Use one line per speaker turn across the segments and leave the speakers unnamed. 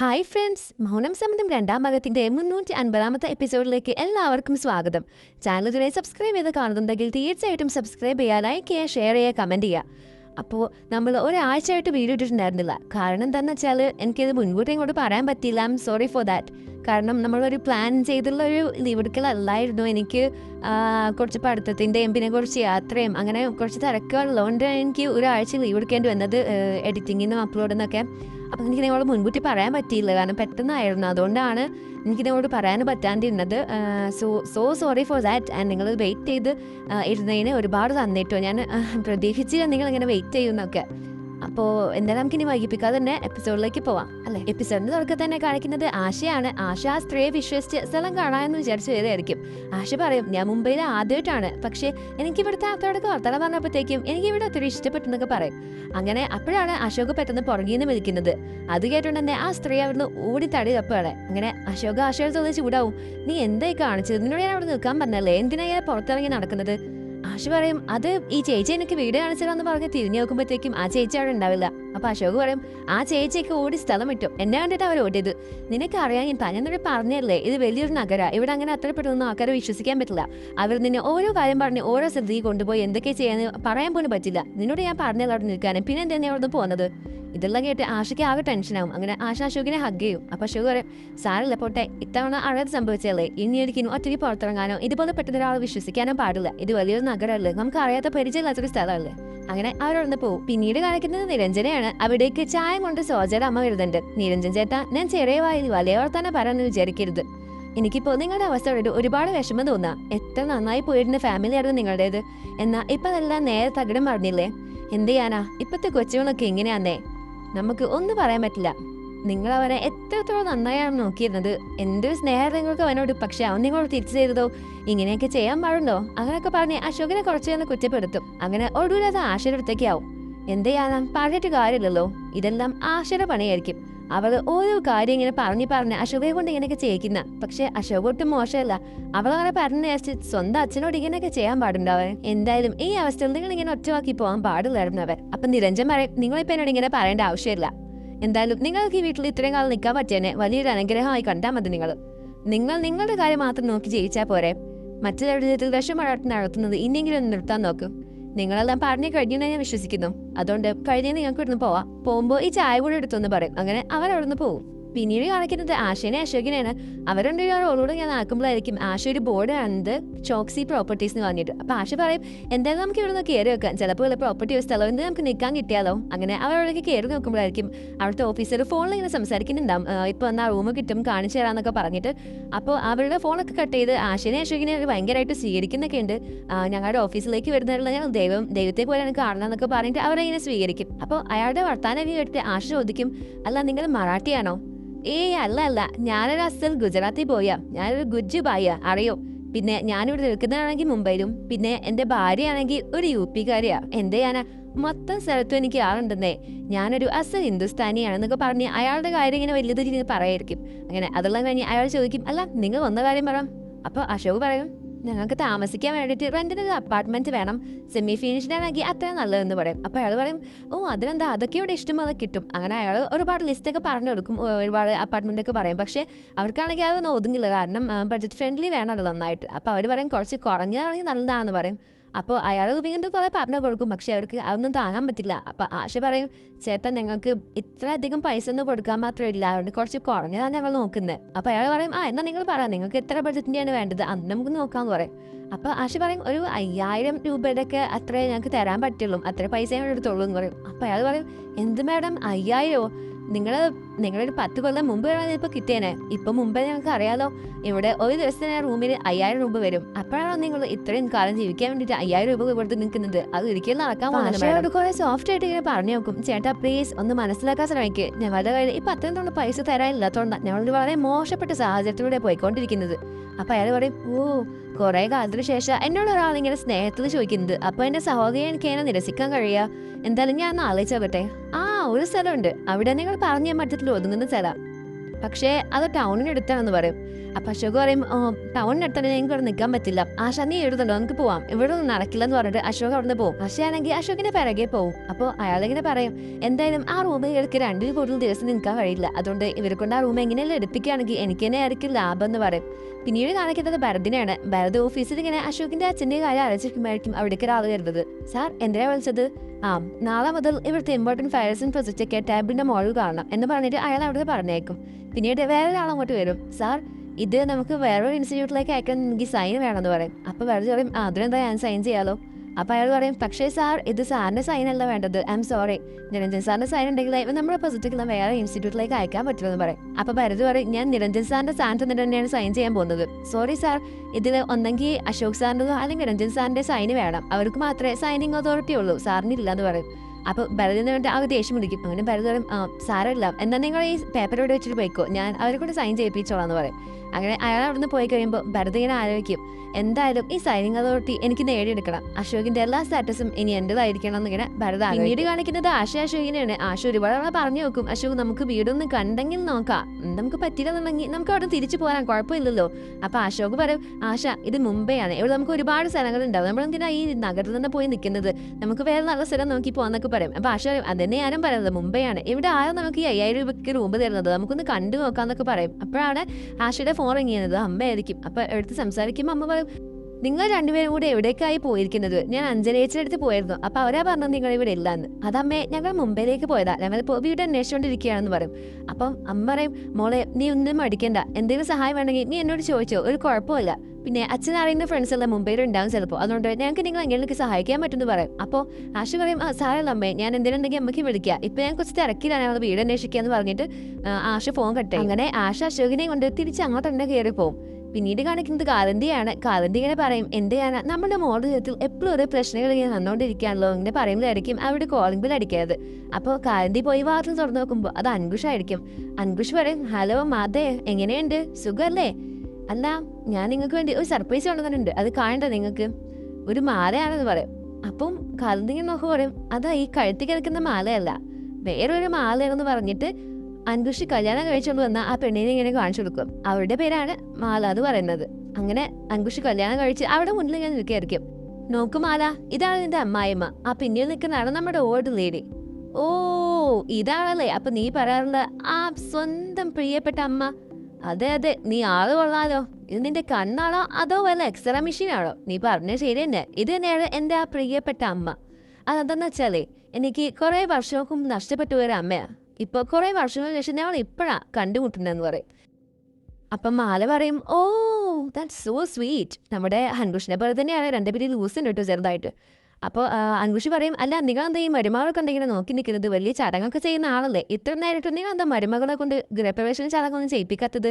Hi friends മൗനം സമ്മതം രണ്ടാം ഭാഗത്തിന്റെ മുന്നൂറ്റി അൻപതാമത്തെ എപ്പിസോഡിലേക്ക് എല്ലാവർക്കും സ്വാഗതം. ചാനൽ ഇതുവരെ സബ്സ്ക്രൈബ് ചെയ്ത് കാണുന്നുണ്ടെങ്കിൽ തീർച്ചയായിട്ടും സബ്സ്ക്രൈബ് ചെയ്യുക ലൈക്ക് ചെയ്യുക ഷെയർ ചെയ്യുക കമന്റ് ചെയ്യുക. അപ്പോൾ നമ്മൾ ഒരാഴ്ചയായിട്ട് വീഡിയോ ഇട്ടിട്ടുണ്ടായിരുന്നില്ല. കാരണം എന്താണെന്ന് വെച്ചാൽ എനിക്കത് മുൻകൂട്ടി ഇങ്ങോട്ട് പറയാൻ പറ്റിയില്ല. ഐ സോറി ഫോർ ദാറ്റ് കാരണം നമ്മളൊരു പ്ലാൻ ചെയ്തുള്ള ഒരു ലീവ് എടുക്കലല്ലായിരുന്നു. എനിക്ക് കുറച്ച് പഠിത്തത്തിന്റെയും പിന്നെ കുറച്ച് യാത്രയും അങ്ങനെ കുറച്ച് തിരക്കുകളുള്ളതുകൊണ്ട് എനിക്ക് ഒരാഴ്ച ലീവ് എടുക്കേണ്ടി വന്നത് എഡിറ്റിങ്ങിനും അപ്ലോഡിന്നൊക്കെ അപ്പം എനിക്ക് നിങ്ങളോട് മുൻകൂട്ടി പറയാൻ പറ്റിയില്ല. കാരണം പെട്ടെന്നായിരുന്നു. അതുകൊണ്ടാണ് എനിക്ക് നിങ്ങളോട് പറയാൻ പറ്റാണ്ടിരുന്നത്. So so sorry for that and നിങ്ങൾ വെയിറ്റ് ചെയ്ത് ഇരുന്നതിന് ഒരുപാട് തന്നിട്ടോ ഞാൻ പ്രതീക്ഷിച്ചില്ല നിങ്ങൾ ഇങ്ങനെ വെയിറ്റ് ചെയ്യുന്നൊക്കെ. അപ്പോൾ എന്തായാലും നമുക്കിനി വൈകിപ്പിക്കാതെ തന്നെ എപ്പിസോഡിലേക്ക് പോവാം അല്ലേ? എപ്പിസോഡിന്റെ തുടക്കത്തിൽ തന്നെ കാണിക്കുന്നത് ആശയാണ്. ആശ ആ സ്ത്രീയെ വിശ്വസിച്ച് സ്ഥലം കാണാമെന്ന് വിചാരിച്ചു ചെയ്തായിരിക്കും ആശ പറയും ഞാൻ മുംബൈയിൽ ആദ്യമായിട്ടാണ്. പക്ഷേ എനിക്ക് ഇവിടുത്തെ ആൾക്കാരോട് വർത്തമാനം പറഞ്ഞപ്പോഴത്തേക്കും എനിക്ക് ഇവിടെ ഒത്തിരി ഇഷ്ടപ്പെട്ടെന്നൊക്കെ പറയും. അങ്ങനെ അപ്പോഴാണ് അശോക് പെട്ടെന്ന് പുറകിൽ നിന്ന് വിളിക്കുന്നത് അത് കേട്ടുകൊണ്ട് തന്നെ ആ സ്ത്രീ അവിടുന്ന് ഓടി തടി തപ്പാണ് അങ്ങനെ അശോക് ആശയോട് തോന്നി ചൂടാവും നീ എന്തായി കാണിച്ചത്? നിന്നോട് ഞാൻ അവിടെ നിൽക്കാൻ പറഞ്ഞല്ലേ? എന്തിനാ ഞാൻ പുറത്തിറങ്ങി നടക്കുന്നത്? ആശ പറയും അത് ഈ ചേച്ചി എനിക്ക് വീട് കാണിച്ചതാന്ന് പറഞ്ഞ് തിരിഞ്ഞു നോക്കുമ്പോഴത്തേക്കും ആ ചേച്ചി അവിടെ ഉണ്ടാവില്ല. അപ്പൊ അശോക് പറയും ആ ചേച്ചിയൊക്കെ ഓടി സ്ഥലം വിട്ടു എന്നെ കണ്ടിട്ട് അവർ ഓടിയത്. നിനക്കറിയാം ഞാൻ പഞ്ഞന്നോട് പറഞ്ഞല്ലേ ഇത് വലിയൊരു നഗര. ഇവിടെ അങ്ങനെ അത്ര പെട്ടെന്ന് ആൾക്കാരെ വിശ്വസിക്കാൻ പറ്റില്ല. അവർ നിന്നെ ഓരോ കാര്യം പറഞ്ഞ് ഓരോ സ്ഥലത്തേക്ക് കൊണ്ടുപോയി എന്തൊക്കെ ചെയ്യാന്ന് പറയാൻ പോലും പറ്റില്ല. നിന്നോട് ഞാൻ പറഞ്ഞല്ലോ അവിടെ നിൽക്കാനും. പിന്നെ എന്തിനാ അവിടെ പോകുന്നത് ഇതെല്ലാം കേട്ട് ആശയ്ക്ക് ആകെ ടെൻഷനാവും അങ്ങനെ ആശ അശോകിനെ ഹഗ് ചെയ്യും. അപ്പൊ അശോക് പറയും സാറില്ല പോട്ടെ. ഇത്തവണ അറിയാതെ സംഭവിച്ചല്ലേ ഇനി ഒരിക്കലും ഒറ്റയ്ക്ക് പുറത്തിറങ്ങാനോ ഇതുപോലെ പെട്ടെന്ന് ഒരാൾ വിശ്വസിക്കാനോ പാടില്ല. ഇത് വലിയൊരു നഗരമല്ലേ നമുക്ക് അറിയാത്ത പരിചയമില്ലാത്തൊരു സ്ഥലമല്ലേ? അങ്ങനെ അവരവിടുന്ന് പോകും പിന്നീട് കാണിക്കുന്നത് നിരഞ്ജനയാണ്. അവിടേക്ക് ചായ കൊണ്ട് സോജയുടെ അമ്മ വരുന്നുണ്ട്. നിരഞ്ജൻ ചേട്ടാ ഞാൻ ചെറിയ വായി വലിയ വർത്താനം പറയാമെന്ന് വിചാരിക്കരുത്. എനിക്കിപ്പോ നിങ്ങളുടെ അവസ്ഥ കണ്ടിട്ട് ഒരുപാട് വിഷമം തോന്നാ. എത്ര നന്നായി പോയിരുന്ന ഫാമിലി ആയിരുന്നു നിങ്ങളുടേത്. എന്നാ ഇപ്പൊ അതെല്ലാം നേരെ തകിടം പറഞ്ഞില്ലേ എന്ത് ചെയ്യാനാ? ഇപ്പത്തെ കൊച്ചുകളൊക്കെ എങ്ങനെയാന്നേ നമുക്ക് ഒന്നും പറയാൻ പറ്റില്ല. നിങ്ങൾ അവനെ എത്രത്തോളം നന്നായാണ് നോക്കിയിരുന്നത്. എന്തൊരു സ്നേഹം നിങ്ങൾക്ക് അവനോട്. പക്ഷെ അവൻ നിങ്ങളോട് തിരിച്ചു ചെയ്തതോ? ഇങ്ങനെയൊക്കെ ചെയ്യാൻ പാടുണ്ടോ? അങ്ങനെയൊക്കെ പറഞ്ഞ് അശോകനെ കുറച്ചു തന്നെ കുറ്റപ്പെടുത്തും. അങ്ങനെ ഒടുവിലത് ആശയുടെ എന്ത് ചെയ്യാനാ പറഞ്ഞിട്ട് കാര്യമില്ലല്ലോ. ഇതെല്ലാം ആശയുടെ പണിയായിരിക്കും. അവൾ ഓരോ കാര്യം ഇങ്ങനെ പറഞ്ഞു പറഞ്ഞ് അശോകയെ കൊണ്ട് ഇങ്ങനെയൊക്കെ ചെയ്യിക്കുന്ന. പക്ഷെ അശോക് ഒട്ടും മോശമല്ല. അവൾ അങ്ങനെ പറഞ്ഞു സ്വന്തം അച്ഛനോട് ഇങ്ങനെയൊക്കെ ചെയ്യാൻ പാടുണ്ടാവൻ എന്തായാലും ഈ അവസ്ഥയിൽ നിങ്ങൾ ഇങ്ങനെ ഒറ്റവാക്കി പോകാൻ പാടില്ലായിരുന്നു അവർ. അപ്പൊ നിരഞ്ജൻ പറയും നിങ്ങളിപ്പോ എന്നോട് ഇങ്ങനെ പറയേണ്ട ആവശ്യമില്ല. എന്തായാലും നിങ്ങൾക്ക് ഈ വീട്ടിൽ ഇത്രയും കാലം നിൽക്കാൻ പറ്റിയനെ വലിയൊരു അനുഗ്രഹമായി കണ്ടാൽ മതി നിങ്ങൾ. നിങ്ങൾ നിങ്ങളുടെ കാര്യം മാത്രം നോക്കി ജയിച്ചാൽ പോരെ. മറ്റുള്ളവരുടെ ജീവിതത്തിൽ വിഷം നടത്തുന്നത് ഇനിയെങ്കിലും നിർത്താൻ നോക്കും. നിങ്ങളെല്ലാം പറഞ്ഞു കഴിഞ്ഞു ഞാൻ വിശ്വസിക്കുന്നു. അതുകൊണ്ട് കഴിഞ്ഞ നിങ്ങൾക്ക് ഇവിടുന്ന് പോവാം. പോകുമ്പോൾ ഈ ചായ കൂടെ എടുത്തൊന്ന് പറയും. അങ്ങനെ അവൻ അവിടുന്ന് പോകും പിന്നീട് കാണിക്കുന്നത് ആശേനെ അശോകിനെയാണ്. അവരുടെ ഒരു റോളോട് ഞാൻ നടക്കുമ്പോഴായിരിക്കും ആശ ഒരു ബോർഡ് കാണുന്നത് ചോക്സി പ്രോപ്പർട്ടീസ് എന്ന് പറഞ്ഞിട്ട്. അപ്പൊ ആശ പറയും എന്തായാലും നമുക്ക് ഇവിടെ നിന്ന് കയറി വെക്കാം. ചിലപ്പോൾ ഉള്ള പ്രോപ്പർട്ടി സ്ഥലം എന്ത് നമുക്ക് നിൽക്കാൻ കിട്ടിയാലോ? അങ്ങനെ അവരോടൊക്കെ കയറി നോക്കുമ്പോഴായിരിക്കും അവിടുത്തെ ഓഫീസർ ഫോണിൽ ഇങ്ങനെ സംസാരിക്കുന്നുണ്ടാവും. ഇപ്പോൾ ഇപ്പൊ എന്നാ റൂം കിട്ടും കാണിച്ചു തരാന്നൊക്കെ പറഞ്ഞിട്ട്. അപ്പോൾ അവരുടെ ഫോണൊക്കെ കട്ട് ചെയ്ത് ആശയനെ അശോകിനെ ഭയങ്കരമായിട്ട് സ്വീകരിക്കുന്നൊക്കെ ഉണ്ട്. ഞങ്ങളുടെ ഓഫീസിലേക്ക് വരുന്നവരുള്ള ഞങ്ങൾ ദൈവം ദൈവത്തെ പോലെയാണ് കാണണം എന്നൊക്കെ പറഞ്ഞിട്ട് അവരെ ഇങ്ങനെ സ്വീകരിക്കും. അപ്പോൾ അയാളുടെ വർത്താനം എടുത്ത് ആശ ചോദിക്കും അല്ല നിങ്ങൾ മറാഠിയാണോ? ഏയ് അല്ല അല്ല. ഞാനൊരു അസൽ ഗുജറാത്തി പോയ. ഞാനൊരു ഗുജ്ജു ബായ. അറിയോ? പിന്നെ ഞാനിവിടെ നിൽക്കുന്നതാണെങ്കിൽ മുംബൈയിലും. പിന്നെ എന്റെ ഭാര്യയാണെങ്കിൽ ഒരു യു പിക്കാരിയാ. എന്ത് ചെയ്യാനാ മൊത്തം സ്ഥലത്തും എനിക്ക് ആളുണ്ടെന്നേ. ഞാനൊരു അസൽ ഹിന്ദുസ്ഥാനിയാണെന്നൊക്കെ പറഞ്ഞ് അയാളുടെ കാര്യം ഇങ്ങനെ വലിയത് രീതിയിൽ പറയായിരിക്കും. അങ്ങനെ അതെല്ലാം കഴിഞ്ഞ് അയാൾ ചോദിക്കും അല്ല നിങ്ങൾ വന്ന കാര്യം പറ. അപ്പോൾ അശോക് പറയും ഞങ്ങൾക്ക് താമസിക്കാൻ വേണ്ടിയിട്ട് റെന്റിന് ഒരു അപ്പാർട്ട്മെന്റ് വേണം. സെമി ഫിനിഷ്ഡാണെങ്കിൽ അത്രയും നല്ലതെന്ന് പറയും. അപ്പോൾ അയാൾ പറയും ഓ അതിനെന്താ? അതൊക്കെ ഇവിടെ ഇഷ്ടം കിട്ടും. അങ്ങനെ അയാൾ ഒരുപാട് ലിസ്റ്റ് ഒക്കെ പറഞ്ഞു കൊടുക്കും ഒരുപാട് അപ്പാർട്ട്മെന്റൊക്കെ പറയും. പക്ഷേ അവർക്കാണെങ്കിൽ അതൊന്നും ഒതുങ്ങില്ല. കാരണം ബഡ്ജറ്റ് ഫ്രണ്ട്ലി വേണമല്ലോ നന്നായിട്ട്. അപ്പോൾ അവർ പറയും കുറച്ച് കുറഞ്ഞതാണെങ്കിൽ നല്ലതാണെന്ന് പറയും. അപ്പോൾ അയാൾ വീണ്ടും കുറെ പറഞ്ഞു കൊടുക്കും. പക്ഷെ അവർക്ക് അതൊന്നും താങ്ങാൻ പറ്റില്ല. അപ്പൊ ആശ പറയും ചേട്ടൻ ഞങ്ങൾക്ക് ഇത്ര അധികം പൈസ ഒന്നും കൊടുക്കാൻ മാത്രമില്ല അതുകൊണ്ട് കുറച്ച് കുറഞ്ഞതാണ് ഞങ്ങൾ നോക്കുന്നത്. അപ്പൊ അയാൾ പറയും ആ എന്നാ നിങ്ങൾ പറ. നിങ്ങൾക്ക് എത്ര ബഡ്ജറ്റിന്റെയാണ് വേണ്ടത്? അന്ന് നമുക്ക് നോക്കാന്ന് പറയും. അപ്പൊ ആശ പറയും ഒരു അയ്യായിരം രൂപയുടെ ഒക്കെ അത്രേ ഞങ്ങൾക്ക് തരാൻ പറ്റുള്ളൂ. അത്ര പൈസ ഞങ്ങൾ എടുത്തോളൂ എന്ന് പറയും. അപ്പൊ അയാൾ പറയും എന്ത് മാഡം? അയ്യായിരോ നിങ്ങൾ നിങ്ങളൊരു പത്ത് കൊല്ലം മുമ്പ് വരാതെ ഇപ്പൊ കിട്ടിയേനെ. ഇപ്പൊ മുമ്പേ ഞങ്ങൾക്ക് അറിയാലോ ഇവിടെ ഒരു ദിവസത്തിന് റൂമിൽ അയ്യായിരം രൂപ വരും. അപ്പോഴാണോ നിങ്ങൾ ഇത്രയും കാലം ജീവിക്കാൻ വേണ്ടിയിട്ട് അയ്യായിരം രൂപ കൊടുത്ത് നിൽക്കുന്നത്? അത് ഒരിക്കലും നടക്കാൻ പോകുന്നത് കുറെ സോഫ്റ്റ് ആയിട്ട് ഇങ്ങനെ പറഞ്ഞു നോക്കും. ചേട്ടാ പ്ലീസ് ഒന്ന് മനസ്സിലാക്കാൻ ശ്രമിക്കുക ഞങ്ങളുടെ കയ്യിൽ ഇപ്പം അത്രയും തൊണ്ട് പൈസ തരാനില്ലാത്തതുകൊണ്ടാണ് ഞങ്ങൾ വളരെ മോശപ്പെട്ട സാഹചര്യത്തിലൂടെ പോയിക്കൊണ്ടിരിക്കുന്നത്. അപ്പൊ അയാൾ പറയും ഓ കുറെ കാലത്തിന് ശേഷം എന്നോട് ഒരാൾ ഇങ്ങനെ സ്നേഹത്തിൽ ചോദിക്കുന്നത്. അപ്പൊ എന്റെ സഹോദരി എനിക്ക് എന്നെ നിരസിക്കാൻ കഴിയുക എന്തായാലും ഞാൻ ഒന്ന് പറ്റേ ആ ഒരു സ്ഥലമുണ്ട്. അവിടെ നിങ്ങൾ പറഞ്ഞ മറ്റത്തിൽ ഒതുങ്ങുന്ന സ്ഥലം. പക്ഷേ അത് ടൗണിനടുത്താണെന്ന് പറയും. അപ്പൊ അശോക് പറയും "ഓ, ടൗണിനടുത്താണ് ഞങ്ങൾക്ക് ഇവിടെ നിൽക്കാൻ പറ്റില്ല. ആശ നീ എഴുതുന്നുണ്ടോ? നമുക്ക് പോവാം. ഇവിടെ ഒന്നും നടക്കില്ല എന്ന് പറഞ്ഞിട്ട് അശോക് അവിടെ പോകും ആശയാണെങ്കിൽ അശോകിന്റെ പിറകെ പോകും അപ്പോൾ അയാളിങ്ങനെ പറയും എന്തായാലും ആ റൂമിൽ ഇവർക്ക് രണ്ടിൽ കൂടുതൽ ദിവസം നിൽക്കാൻ കഴിയില്ല. അതുകൊണ്ട് ഇവരെ കൊണ്ട് ആ റൂം എങ്ങനെയല്ല എടുപ്പിക്കുകയാണെങ്കിൽ എനിക്ക് തന്നെ ആയിരിക്കും ലാഭം എന്ന് പറയും. പിന്നീട് കാണിക്കുന്നത് ഭരതിനെയാണ്. ഭരത് ഓഫീസിൽ ഇങ്ങനെ അശോകിന്റെ അച്ഛന്റെ കാര്യം ആലോചിക്കുമ്പോഴേക്കും അവിടേക്ക് ഒരാൾ വരുന്നത്. സാർ എന്തിനാ വിളിച്ചത്? ആ നാളെ മുതൽ ഇവിടുത്തെ ഇമ്പോർട്ടന്റ് പ്രൊജക്റ്റ് ഒക്കെ ടാബിന്റെ മോളിൽ കാണണം എന്ന് പറഞ്ഞിട്ട് അയാൾ അവിടെ പറഞ്ഞേക്കും. പിന്നീട് വേറെ ഒരാൾ അങ്ങോട്ട് വരും. സാർ ഇത് നമുക്ക് വേറൊരു ഇൻസ്റ്റിറ്റ്യൂട്ടിലേക്ക് അയക്കാൻ എനിക്ക് സൈൻ വേണമെന്ന് പറയും. അപ്പോൾ വേറെ "ആ, അതിനെന്താ ഞാൻ സൈൻ ചെയ്യാലോ? അപ്പോൾ അയാൾ പറയും പക്ഷേ സാർ ഇത് സാറിന്റെ സൈൻ അല്ല വേണ്ടത്. ഐ എം സോറി നിരഞ്ജൻ സാറിന്റെ സൈൻ ഉണ്ടെങ്കിൽ നമ്മുടെ പ്രൊജക്റ്റുകൾ വേറെ ഇൻസ്റ്റിറ്റ്യൂട്ടിലേക്ക് അയക്കാൻ പറ്റുമെന്ന് പറയും. അപ്പോൾ ഭരത് പറയും ഞാൻ നിരഞ്ജൻ സാറിന്റെ സാൻ തന്നിട്ട് തന്നെയാണ് സൈൻ ചെയ്യാൻ പോകുന്നത്. സോറി സാർ ഇതിൽ ഒന്നെങ്കിൽ അശോക് സാറിന്റെതോ അല്ലെങ്കിൽ നിരഞ്ജൻ സാറിന്റെ സൈന് വേണം. അവർക്ക് മാത്രമേ സൈനിങ് അതോറിറ്റി ഉള്ളൂ. സാറിന് ഇല്ല എന്ന് പറയും. അപ്പോൾ ഭരതിന് വേണ്ടി ആ ദേഷ്യം പിടിക്കും. അങ്ങനെ ഭരത് പറയും "ആ, സാരമില്ല എന്നാൽ നിങ്ങൾ ഈ പേപ്പർ ഇവിടെ വെച്ചിട്ട് പോയിക്കോ. ഞാൻ അവരെ കൂടെ സൈൻ ചെയ്യിപ്പിച്ചോളാം എന്ന് പറയും. അങ്ങനെ അയാൾ അവിടുന്ന് പോയി കഴിയുമ്പോൾ ഭരത് ഇങ്ങനെ ആലോചിക്കും എന്തായാലും ഈ സൈനിങ് അതോറിറ്റി എനിക്ക് നേടിയെടുക്കണം. അശോകിന്റെ എല്ലാ സ്റ്റാറ്റസും ഇനി എന്റേതായിരിക്കണം എന്നിങ്ങനെ ഭരത്. പിന്നീട് കാണിക്കുന്നത് ആശ അശോകിനെയാണ് ആശ ഒരുപാട് തവണ പറഞ്ഞു നോക്കും അശോക് നമുക്ക് വീടൊന്ന് കണ്ടെങ്കിൽ നോക്കാം. നമുക്ക് പറ്റില്ലെന്നുണ്ടെങ്കിൽ നമുക്ക് അവിടെ തിരിച്ചു പോരാൻ കുഴപ്പമില്ലല്ലോ. അപ്പൊ അശോക് പറയും ആശ ഇത് മുംബൈയാണ്. ഇവിടെ നമുക്ക് ഒരുപാട് സ്ഥലങ്ങൾ ഉണ്ടാവും നമ്മൾ എന്തിനാ ഈ നഗരത്തിൽ തന്നെ പോയി നിൽക്കുന്നത്? നമുക്ക് വേറെ നല്ല സ്ഥലം നോക്കി പോകാന്നൊക്കെ പറയും. അപ്പൊ ആശ അതന്നെ ഞാനും പറയുന്നത് മുംബൈയാണ്. ഇവിടെ ആരും നമുക്ക് ഈ അയ്യായിരം രൂപയ്ക്ക് റൂം തരുന്നത്. നമുക്കൊന്ന് കണ്ടു നോക്കാന്നൊക്കെ പറയും. അപ്പോഴാണ് ആശയുടെ ഫോൺ ചെയ്യുന്നത് അമ്മയായിരിക്കും. അപ്പൊ എടുത്ത് സംസാരിക്കുമ്പോൾ അമ്മ പറയും നിങ്ങൾ രണ്ടുപേരും കൂടെ എവിടേക്കായി പോയിരിക്കുന്നത്? ഞാൻ അഞ്ജനേച്ചിന്റെ അടുത്ത് പോയിരുന്നു. അപ്പൊ അവരാ പറഞ്ഞത് നിങ്ങൾ ഇവിടെ ഇല്ലാന്ന്. അതമ്മേ ഞങ്ങൾ മുംബൈയിലേക്ക് പോയതാ. ഞങ്ങൾ വീട് അന്വേഷിച്ചുകൊണ്ടിരിക്കുകയാണെന്ന് പറയും. അപ്പം അമ്മ പറയും മോളെ നീ ഒന്നും മടിക്കണ്ട. എന്തെങ്കിലും സഹായം വേണമെങ്കിൽ നീ എന്നോട് ചോദിച്ചോ. ഒരു കുഴപ്പമില്ല. പിന്നെ അച്ഛൻ അറിയുന്ന ഫ്രണ്ട്സ് എല്ലാം മുംബൈയിൽ ഉണ്ടാവും ചിലപ്പോൾ അതുകൊണ്ട് ഞങ്ങൾക്ക് നിങ്ങൾ എങ്ങനെയൊക്കെ സഹായിക്കാൻ പറ്റുമെന്ന് പറയും. അപ്പോൾ ആഷു പറയും ആ സാറല്ല അമ്മേ. ഞാൻ എന്തിനുണ്ടെങ്കിൽ അമ്മയ്ക്ക് വിളിക്കുക ഇപ്പൊ ഞാൻ കുറച്ച് തിരക്കിലാണ്. ഞങ്ങൾ വീട് അന്വേഷിക്കുക എന്ന് പറഞ്ഞിട്ട് ആശ ഫോൺ കട്ടെ അങ്ങനെ ആശ അശോകിനെ കൊണ്ട് തിരിച്ച് അങ്ങോട്ട് തന്നെ കയറി പോകും പിന്നീട് കാണിക്കുന്നത് കാരന്തിയാണ് കാരന്തി ഇങ്ങനെ പറയും എന്തെയാണ് നമ്മുടെ മോളുടെ ജീവിതത്തിൽ എപ്പോഴും ഓരോ പ്രശ്നങ്ങൾ ഇങ്ങനെ വന്നുകൊണ്ടിരിക്കുകയാണല്ലോ. ഇങ്ങനെ പറയുമ്പോഴായിരിക്കും അവിടെ കോളിംഗ് ബിൽ അടിക്കരുത് അപ്പോൾ കാരന്തി പോയി വാതിൽ തുറന്നു നോക്കുമ്പോൾ അത് അൻകുഷായിരിക്കും അൻകുഷ് പറയും ഹലോ മാതേ എങ്ങനെയുണ്ട്? സുഖല്ലേ? അല്ല ഞാൻ നിങ്ങൾക്ക് വേണ്ടി ഒരു സർപ്രൈസ് കൊണ്ടുവന്നിട്ടുണ്ട്. അത് കാണണ്ട നിങ്ങൾക്ക്. ഒരു മാലയാണെന്ന് പറയും. അപ്പം കാരന്തി ഇങ്ങനെ നോക്കുമ്പോൾ പറയും അതാ ഈ കഴുത്തി കിടക്കുന്ന മാലയല്ല. വേറൊരു മാലയാണെന്ന് പറഞ്ഞിട്ട് അൻകുഷ് കല്യാണം കഴിച്ചുകൊണ്ട് വന്ന ആ പെണ്ണിനെ ഇങ്ങനെ കാണിച്ചു കൊടുക്കും. അവരുടെ പേരാണ് മാല എന്ന് പറയുന്നത്. അങ്ങനെ അൻകുഷി കല്യാണം കഴിച്ച് അവിടെ മുന്നിൽ ഞാൻ നിൽക്കുകയായിരിക്കും. നോക്ക് മാല ഇതാണ് നിന്റെ അമ്മായിമ്മ. ആ പിന്നിൽ നിൽക്കുന്നതാണ് നമ്മുടെ ഓൾഡ് ലേഡി ഓ ഇതാണല്ലേ. അപ്പൊ നീ പറയാറുള്ള ആ സ്വന്തം പ്രിയപ്പെട്ട അമ്മ. അതെ അതെ. നീ ആൾ കൊള്ളാലോ. ഇത് നിന്റെ കണ്ണാണോ അതോ വല്ല എക്സ്റേ മെഷീനാണോ നീ പറഞ്ഞ ശരി തന്നെ. ഇത് തന്നെയാണ് എന്റെ ആ പ്രിയപ്പെട്ട അമ്മ. അതെന്താന്ന് വെച്ചാലേ എനിക്ക് കുറെ വർഷങ്ങൾക്കും നഷ്ടപ്പെട്ടു ഒരു അമ്മയാ. ഇപ്പൊ കുറേ വർഷങ്ങൾക്ക് ശേഷം ഞങ്ങൾ ഇപ്പോഴാണ് കണ്ടുമുട്ടുന്നതെന്ന് പറയും. അപ്പം മാല പറയും ഓ ദാറ്റ് സോ സ്വീറ്റ് നമ്മുടെ ഹൻകുഷിനെ പോലെ തന്നെയാണ് പേര് ലൂസ് ഉണ്ട് കേട്ടോ ചെറുതായിട്ട്. അപ്പോൾ അൻകുഷി പറയും അല്ല നിങ്ങൾ എന്താ ഈ മരുമകളൊക്കെ എന്തെങ്കിലും നോക്കി നിൽക്കുന്നത്? വലിയ ചടങ്ങൊക്കെ ചെയ്യുന്ന ആളല്ലേ? ഇത്ര നേരിട്ട് നിങ്ങൾ എന്താ മരുമകളെ കൊണ്ട് ഗൃഹപ്രവേശന ചടങ്ങൊന്നും ചെയ്യിപ്പിക്കാത്തത്?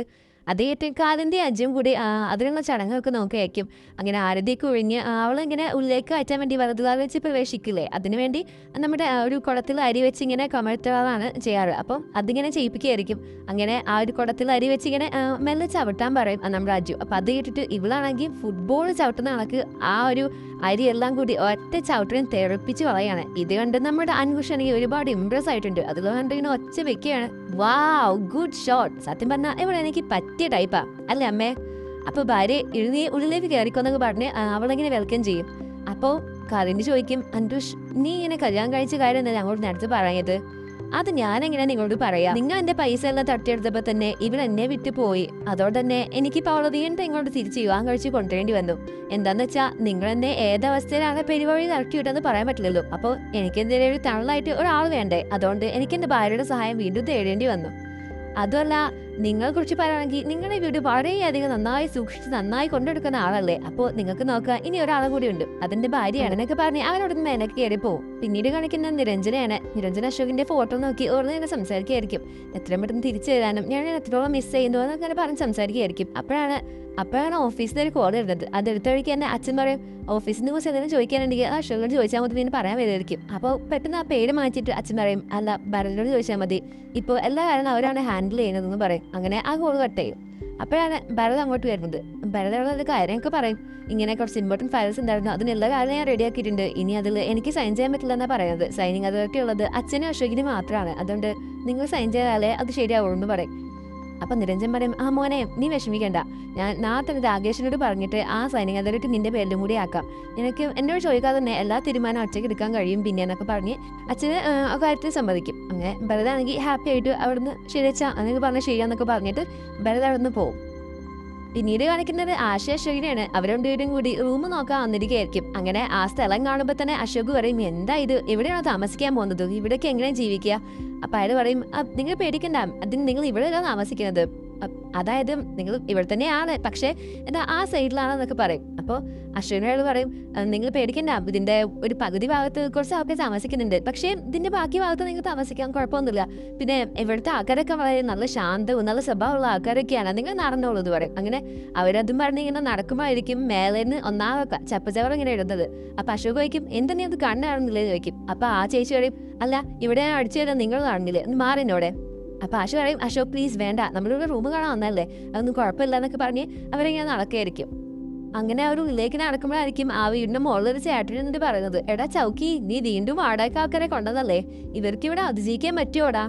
അതേ ഏറ്റവും കാലിന്റെ അജ്യം കൂടി അതിനുള്ള ചടങ്ങൊക്കെ നോക്കിയായിരിക്കും. അങ്ങനെ ആരതിയൊക്കെ ഒഴിഞ്ഞ് അവളിങ്ങനെ ഉള്ളിലേക്ക് അയറ്റാൻ വേണ്ടി വലതുകാൽ വെച്ച് പ്രവേശിക്കില്ലേ? അതിനുവേണ്ടി നമ്മുടെ ഒരു കുടത്തിൽ അരി വെച്ച് ഇങ്ങനെ കമഴ്ത്താറാണ് ചെയ്യാറ്. അപ്പം അതിങ്ങനെ ചെയ്യിപ്പിക്കുകയായിരിക്കും. അങ്ങനെ ആ ഒരു കുടത്തിൽ അരി വെച്ച് ഇങ്ങനെ മെല്ലെ ചവിട്ടാൻ പറയും നമ്മുടെ അജു. അപ്പം അത് കേട്ടിട്ട് ഇവളാണെങ്കിൽ ഫുട്ബോൾ ചവിട്ടുന്ന കണക്ക് ആ ഒരു അരി എല്ലാം കൂടി ഒറ്റ ചവിട്ടിനും തെറിപ്പിച്ച് കളയാണ്. ഇത് കണ്ട് നമ്മുടെ അൻകുഷാണെങ്കിൽ ഒരുപാട് ഇമ്പ്രസ് ആയിട്ടുണ്ട്. അതിൽ കണ്ടിങ്ങനെ ഒച്ച വെക്കുകയാണ്. വാവ് ഗുഡ് ഷോട്ട് സത്യം പറഞ്ഞാൽ ഇവിടെ എനിക്ക് പറ്റിയ ടൈപ്പാ അല്ലേ അമ്മേ? അപ്പൊ ഭാര്യ എഴുന്നേ ഉള്ളിലേക്ക് കയറിക്കൊന്നൊക്കെ പറഞ്ഞ് അവളിങ്ങനെ വെൽക്കം ചെയ്യും? അപ്പോൾ കറിന് ചോദിക്കും അൻഡുഷ് നീ ഇങ്ങനെ കല്യാണം കഴിച്ച കാര്യം എന്താ അങ്ങോട്ട് നേരത്തെ പറഞ്ഞത് അത് ഞാൻ എങ്ങനെ നിങ്ങളോട് പറയാം? നിങ്ങൾ എന്റെ പൈസ എല്ലാം തട്ടിയെടുത്തപ്പോ തന്നെ ഇവൻ എന്നെ വിട്ടു പോയി. അതോടെ തന്നെ എനിക്ക് ഇപ്പൊ അവളെ വീണ്ടും ഇങ്ങോട്ട് തിരിച്ച് വിവാഹം കഴിച്ച് കൊണ്ടുവരേണ്ടി വന്നു. എന്താന്ന് വെച്ചാ നിങ്ങൾ എന്നെ ഏതവസ്ഥയിലാണ് പെരുവഴി ഇറക്കി വിട്ടെന്ന് പറയാൻ പറ്റില്ലല്ലോ. അപ്പോൾ എനിക്ക് എന്തെങ്കിലും ഒരു തണലായിട്ട് ഒരാൾ വേണ്ടേ? അതുകൊണ്ട് എനിക്ക് എന്റെ ഭാര്യയുടെ സഹായം വീണ്ടും തേടേണ്ടി വന്നു. അതുമല്ല നിങ്ങളെ കുറിച്ച് പറയുകയാണെങ്കിൽ നിങ്ങളുടെ വീട് വളരെയധികം നന്നായി സൂക്ഷിച്ച് നന്നായി കൊണ്ടെടുക്കുന്ന ആളല്ലേ? അപ്പോൾ നിങ്ങൾക്ക് നോക്കാം ഇനി ഒരാൾ കൂടി ഉണ്ട്. അതിന്റെ ഭാര്യയാണ് എന്നൊക്കെ പറഞ്ഞ് അവനോട് മേനക്ക് കയറി പിന്നീട് കാണിക്കുന്ന നിരഞ്ജനയാണ്. നിരഞ്ജന അശോകിന്റെ ഫോട്ടോ നോക്കി ഓർന്ന് ഇങ്ങനെ സംസാരിക്കുകയായിരിക്കും. എത്രയും പെട്ടെന്ന് തിരിച്ചു തരാനും ഞാൻ എത്രത്തോളം മിസ് ചെയ്യുന്നു എന്നൊക്കെ പറഞ്ഞ് സംസാരിക്കുകയായിരിക്കും. അപ്പോഴാണ് അപ്പോഴാണ് ഓഫീസിലേക്ക് ഒരു കോൾ വരുന്നത് അത് എടുത്ത വഴിക്ക് തന്നെ അച്ഛൻ പറയും ഓഫീസിൽ നിന്ന് കുറിച്ച് എന്തെങ്കിലും ചോദിക്കാനുണ്ടെങ്കിൽ ആ ഷുഗർ ചോദിച്ചാൽ മതി പിന്നെ പറയാൻ വരുമായിരിക്കും അപ്പോൾ പെട്ടെന്ന് ആ പേര് മാറ്റിയിട്ട് അച്ഛൻ പറയും അല്ല ഭരതനോട് ചോദിച്ചാൽ മതി. ഇപ്പോൾ എല്ലാ കാര്യങ്ങളും അവരാണ് ഹാൻഡിൽ ചെയ്യുന്നതെന്ന് പറയും. അങ്ങനെ ആ കോൾ കട്ട് ചെയ്യും. അപ്പോഴാണ് ഭരത് അങ്ങോട്ട് വരുന്നത്. ഭരതോട് കാര്യമൊക്കെ പറയും. ഇങ്ങനെ കുറച്ച് ഇമ്പോർട്ടന്റ് ഫയൽസ് ഉണ്ടായിരുന്നു. അതിനുള്ള കാര്യം ഞാൻ റെഡി ആക്കിയിട്ടുണ്ട്. ഇനി അതിൽ എനിക്ക് സൈൻ ചെയ്യാൻ പറ്റില്ല എന്നാണ് പറയുന്നത്. സൈനിങ് അതോറിറ്റി ഉള്ളത് അച്ഛനും അശോകിനും മാത്രമാണ്. അതുകൊണ്ട് നിങ്ങൾ സൈൻ ചെയ്താലേ അത് ശരിയാവുള്ളൂ എന്ന് പറയും. അപ്പം നിരഞ്ജൻ പറയും ആ മോനെ നീ വിഷമിക്കണ്ട. ഞാൻ നാളെ തന്നെ രാകേഷിനോട് പറഞ്ഞിട്ട് ആ സൈനിങ് അതോറിറ്റി നിന്റെ പേരിലും കൂടി ആക്കാം. നിനക്ക് എന്നോട് ചോദിക്കാതെ തന്നെ എല്ലാ തീരുമാനവും ഒറ്റയ്ക്ക് എടുക്കാൻ കഴിയും പിന്നെ എന്നൊക്കെ പറഞ്ഞ് അച്ഛന് കാര്യത്തിൽ സമ്മതിക്കും. അങ്ങനെ ഭരതാണെങ്കിൽ ഹാപ്പി ആയിട്ട് അവിടുന്ന് ശരിയച്ച അങ്ങനെ പറഞ്ഞ ശരിയാന്നൊക്കെ പറഞ്ഞിട്ട് ഭരത് അവിടുന്ന് പോകും പിന്നീട് കാണിക്കുന്നത് ആശയ അശോകിനെയാണ് അവർ രണ്ടുപേരും കൂടി റൂം നോക്കാൻ വന്നിരിക്കുകയായിരിക്കും. അങ്ങനെ ആ സ്ഥലം കാണുമ്പോൾ തന്നെ അശോക് പറയും എന്താ ഇത്? എവിടെയാണോ താമസിക്കാൻ പോകുന്നത്? ഇവിടെയൊക്കെ എങ്ങനെ ജീവിക്കുക? അപ്പൊ അയാൾ പറയും "ആ, നിങ്ങൾ പേടിക്കണ്ട. അതിന് നിങ്ങൾ ഇവിടെയല്ല താമസിക്കുന്നത്. അതായത് നിങ്ങൾ ഇവിടെ തന്നെയാണ്. പക്ഷേ എന്താ ആ സൈഡിലാണെന്നൊക്കെ പറയും. അപ്പോൾ അശ്വിനോട് പറയും നിങ്ങൾ പേടിക്കണ്ട. ഇതിന്റെ ഒരു പകുതി ഭാഗത്ത് കുറച്ച് ആൾക്കാർ താമസിക്കുന്നുണ്ട്. പക്ഷേ ഇതിന്റെ ബാക്കി ഭാഗത്ത് നിങ്ങൾ താമസിക്കാൻ കുഴപ്പമൊന്നുമില്ല. പിന്നെ ഇവിടുത്തെ ആൾക്കാരൊക്കെ വളരെ നല്ല ശാന്തവും നല്ല സ്വഭാവമുള്ള ആൾക്കാരൊക്കെയാണ്. നിങ്ങൾ നടന്നോളൂ എന്ന് പറയും. അങ്ങനെ അവരതും പറഞ്ഞ് ഇങ്ങനെ നടക്കുമ്പോഴായിരിക്കും മേലേന്ന് ഒന്നാമൊക്കെ ചപ്പച്ചവർ ഇങ്ങനെ ഇടുന്നത്. അപ്പം അശോക് ചോദിക്കും എന്തെങ്കിലും അത് കണ്ണാണെന്നില്ലേ ചോദിക്കും. അപ്പം ആ ചേച്ചി പറയും അല്ല ഇവിടെ അടിച്ചു തരാൻ നിങ്ങൾ കാണുന്നില്ലേ? ഒന്ന് മാറിനോടെ അപ്പൊ ആശു പറയും അശോക് പ്ലീസ് വേണ്ട. നമ്മളിവിടെ റൂം കാണാൻ വന്നല്ലേ അതൊന്നും കുഴപ്പമില്ല എന്നൊക്കെ പറഞ്ഞ് അവരിങ്ങനെ നടക്കുകയായിരിക്കും. അങ്ങനെ ഒരു ഉള്ളിലേക്ക് നടക്കുമ്പോഴായിരിക്കും ആ വീടിന്റെ മുകളിലൊരു ചേട്ടൻ എന്നിട്ട് പറയുന്നത് എടാ ചൗക്കി നീ വീണ്ടും വാടക ആൾക്കാരെ കൊണ്ടതല്ലേ ഇവർക്ക് ഇവിടെ അതിജീവിക്കാൻ പറ്റുമോടാ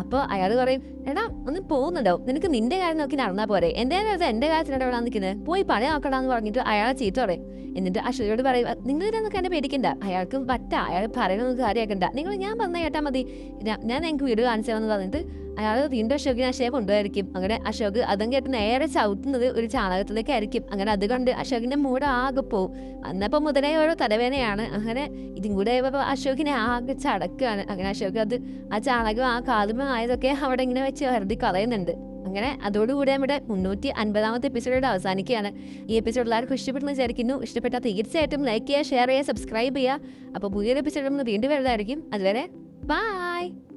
അപ്പോൾ അയാൾ പറയും എടാ ഒന്ന് പോകുന്നുണ്ടോ നിനക്ക് നിന്റെ കാര്യം നോക്കി നടന്നാ പോരെ. കാലത്ത് എന്റെ കാര്യത്തിനാണ് ഇവിടെ നിൽക്കുന്നത് പോയി പണി നോക്കടാന്ന് പറഞ്ഞിട്ട് അയാളെ ചീത്ത പറയും. എന്നിട്ട് അശ്വതിയോട് പറയും നിങ്ങൾ ഇതൊന്നും എന്നെ പേടിക്കണ്ട. അയാൾക്ക് പറ്റ. അയാൾ പറയുന്നൊന്നും കാര്യമാക്കണ്ട നിങ്ങൾ ഞാൻ പറഞ്ഞ കേട്ടാൽ മതി. ഞാൻ നിങ്ങൾക്ക് വീട് കാണിച്ചു തരാമെന്ന് പറഞ്ഞിട്ട് അയാൾ വീണ്ടും അശോകിനെ അശയെ കൊണ്ടുപോയിരിക്കും. അങ്ങനെ അശോക് അതും കേട്ട് നേരെ ചവിട്ടുന്നത് ഒരു ചാണകത്തിലേക്കായിരിക്കും. അങ്ങനെ അത് കണ്ട് അശോകിന്റെ മൂട് ആകെ പോവും. അന്നപ്പോ മുതലേ ഓരോ തലവേദനയാണ്. അങ്ങനെ ഇതും കൂടെ ആയപ്പോൾ അശോകിനെ ആകെ ചടക്കുകയാണ് അങ്ങനെ അശോക് അത് ആ ചാണകം ആ കാതുമ ആയതൊക്കെ അവിടെ ഇങ്ങനെ വെച്ച് വെറുതെ കളയുന്നുണ്ട്. അങ്ങനെ അതോടുകൂടി നമ്മുടെ മുന്നൂറ്റി അൻപതാമത്തെ എപ്പിസോഡ് അവസാനിക്കുകയാണ്. ഈ എപ്പിസോഡ് എല്ലാവർക്കും ഇഷ്ടപ്പെട്ടെന്ന് വിചാരിക്കുന്നു. ഇഷ്ടപ്പെട്ടാൽ തീർച്ചയായിട്ടും ലൈക്ക് ചെയ്യുക ഷെയർ ചെയ്യുക സബ്സ്ക്രൈബ് ചെയ്യുക. അപ്പോൾ പുതിയൊരു എപ്പിസോഡ് നമ്മൾ വീണ്ടും വരുന്നതായിരിക്കും. അതുവരെ ബൈ